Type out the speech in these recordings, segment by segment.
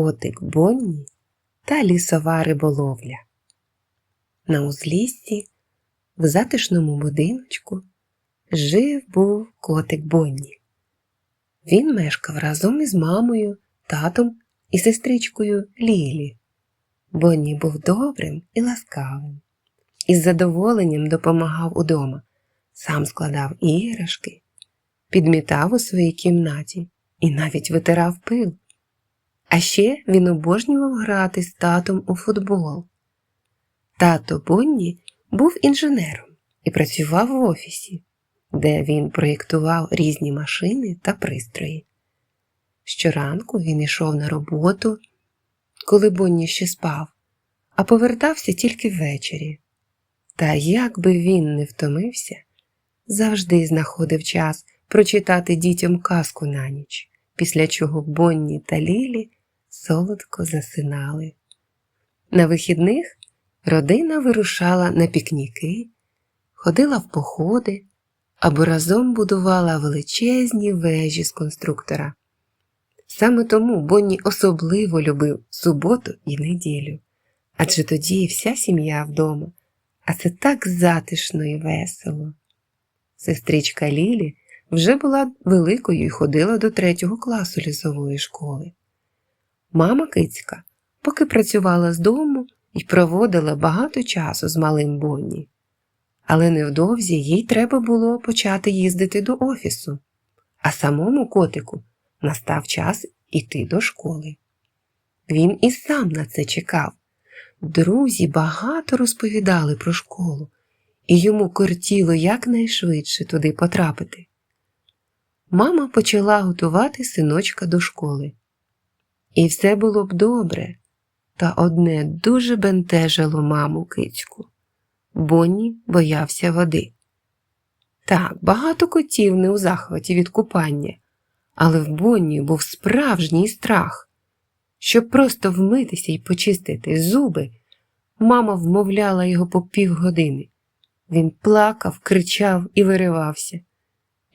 котик Бонні та лісова риболовля. На узліссі, в затишному будиночку, жив був котик Бонні. Він мешкав разом із мамою, татом і сестричкою Лілі. Бонні був добрим і ласкавим, із задоволенням допомагав удома, сам складав іграшки, підмітав у своїй кімнаті і навіть витирав пил. А ще він обожнював грати з татом у футбол. Тато Бонні був інженером і працював в офісі, де він проєктував різні машини та пристрої. Щоранку він йшов на роботу, коли Бонні ще спав, а повертався тільки ввечері. Та як би він не втомився, завжди знаходив час прочитати дітям казку на ніч, після чого Бонні та Лілі солодко засинали. На вихідних родина вирушала на пікніки, ходила в походи або разом будувала величезні вежі з конструктора. Саме тому Бонні особливо любив суботу і неділю, адже тоді вся сім'я вдома, а це так затишно і весело. Сестричка Лілі вже була великою і ходила до третього класу лісової школи. Мама Кицька поки працювала з дому і проводила багато часу з малим Бонні. Але невдовзі їй треба було почати їздити до офісу, а самому котику настав час іти до школи. Він і сам на це чекав. Друзі багато розповідали про школу, і йому кортіло якнайшвидше туди потрапити. Мама почала готувати синочка до школи. І все було б добре, та одне дуже бентежило маму кицьку. Бонні боявся води. Так, багато котів не у захваті від купання, але в Бонні був справжній страх. Щоб просто вмитися і почистити зуби, мама вмовляла його по півгодини. Він плакав, кричав і виривався.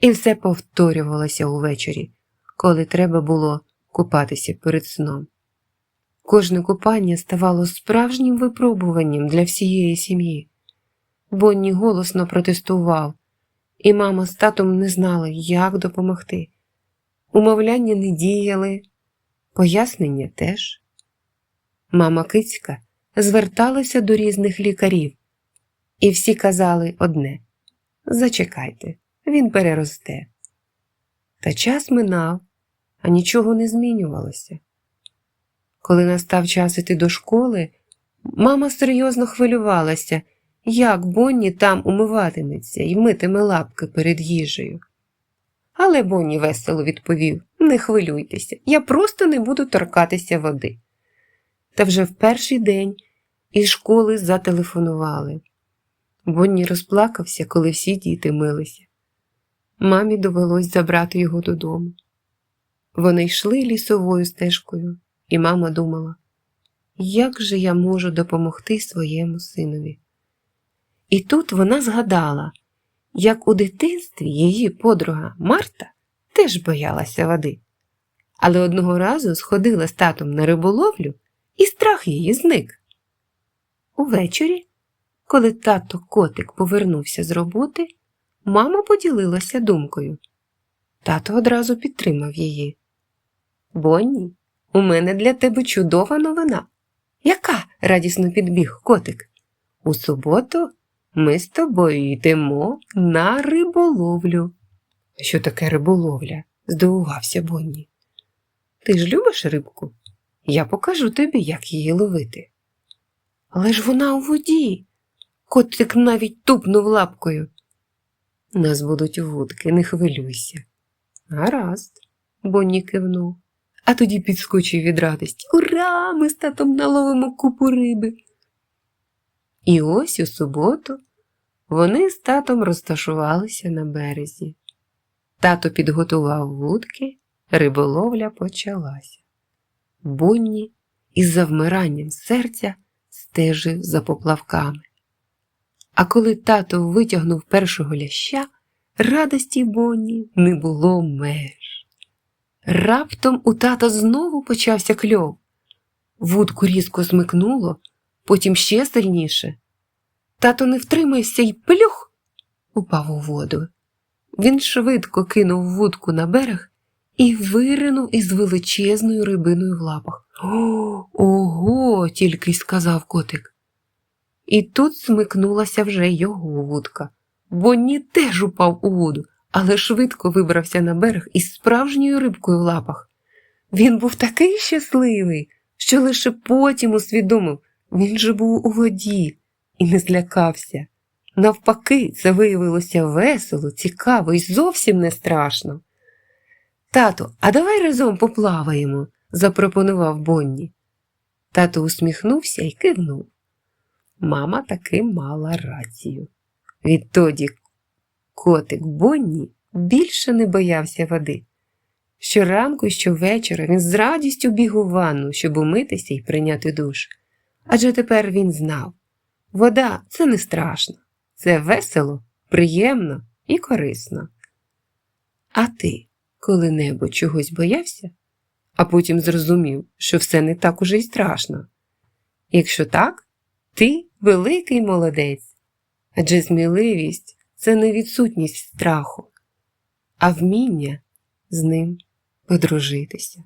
І все повторювалося увечері, коли треба було купатися перед сном. Кожне купання ставало справжнім випробуванням для всієї сім'ї. Бонні голосно протестував, і мама з татом не знали, як допомогти. Умовляння не діяли, пояснення теж. Мама Кицька зверталася до різних лікарів, і всі казали одне зачекайте, він переросте. Та час минав, а нічого не змінювалося. Коли настав час іти до школи, мама серйозно хвилювалася, як Бонні там умиватиметься і митиме лапки перед їжею. Але Бонні весело відповів Не хвилюйтеся, я просто не буду торкатися води. Та вже в перший день із школи зателефонували. Бонні розплакався, коли всі діти милися. Мамі довелось забрати його додому. Вони йшли лісовою стежкою, і мама думала, як же я можу допомогти своєму синові? І тут вона згадала, як у дитинстві її подруга Марта теж боялася води, але одного разу сходила з татом на риболовлю, і страх її зник. Увечері, коли тато котик повернувся з роботи, мама поділилася думкою. Тато одразу підтримав її. Бонні, у мене для тебе чудова новина. Яка? радісно підбіг котик. У суботу ми з тобою йдемо на риболовлю. Що таке риболовля? здивувався Бонні. Ти ж любиш рибку? Я покажу тобі, як її ловити. Але ж вона у воді. Котик навіть тупнув лапкою. Нас будуть вудки, не хвилюйся. Гаразд, Бонні кивнув, а тоді підскочив від радості. Ура! Ми з татом наловимо купу риби. І ось у суботу вони з татом розташувалися на березі. Тато підготував вудки, риболовля почалася. Бонні із завмиранням серця стежив за поплавками. А коли тато витягнув першого ляща, радості Бонні не було меж. Раптом у тата знову почався кльов. Вудку різко змикнуло, потім ще сильніше. Тато не втримався й плюх упав у воду. Він швидко кинув вудку на берег і виринув із величезною рибиною в лапах. О, ого, тільки й сказав котик. І тут смикнулася вже його вудка. Бонні теж упав у воду, але швидко вибрався на берег із справжньою рибкою в лапах. Він був такий щасливий, що лише потім усвідомив, він же був у воді і не злякався. Навпаки, це виявилося весело, цікаво і зовсім не страшно. Тато, а давай разом поплаваємо, запропонував Бонні. Тато усміхнувся і кивнув. Мама таки мала рацію. Відтоді котик Бонні більше не боявся води. Щоранку і щовечора він з радістю біг у ванну, щоб умитися і прийняти душ. Адже тепер він знав вода це не страшно, це весело, приємно і корисно. А ти коли-небудь чогось боявся, а потім зрозумів, що все не так уже й страшно. Якщо так, ти великий молодець, адже сміливість це не відсутність страху, а вміння з ним подружитися.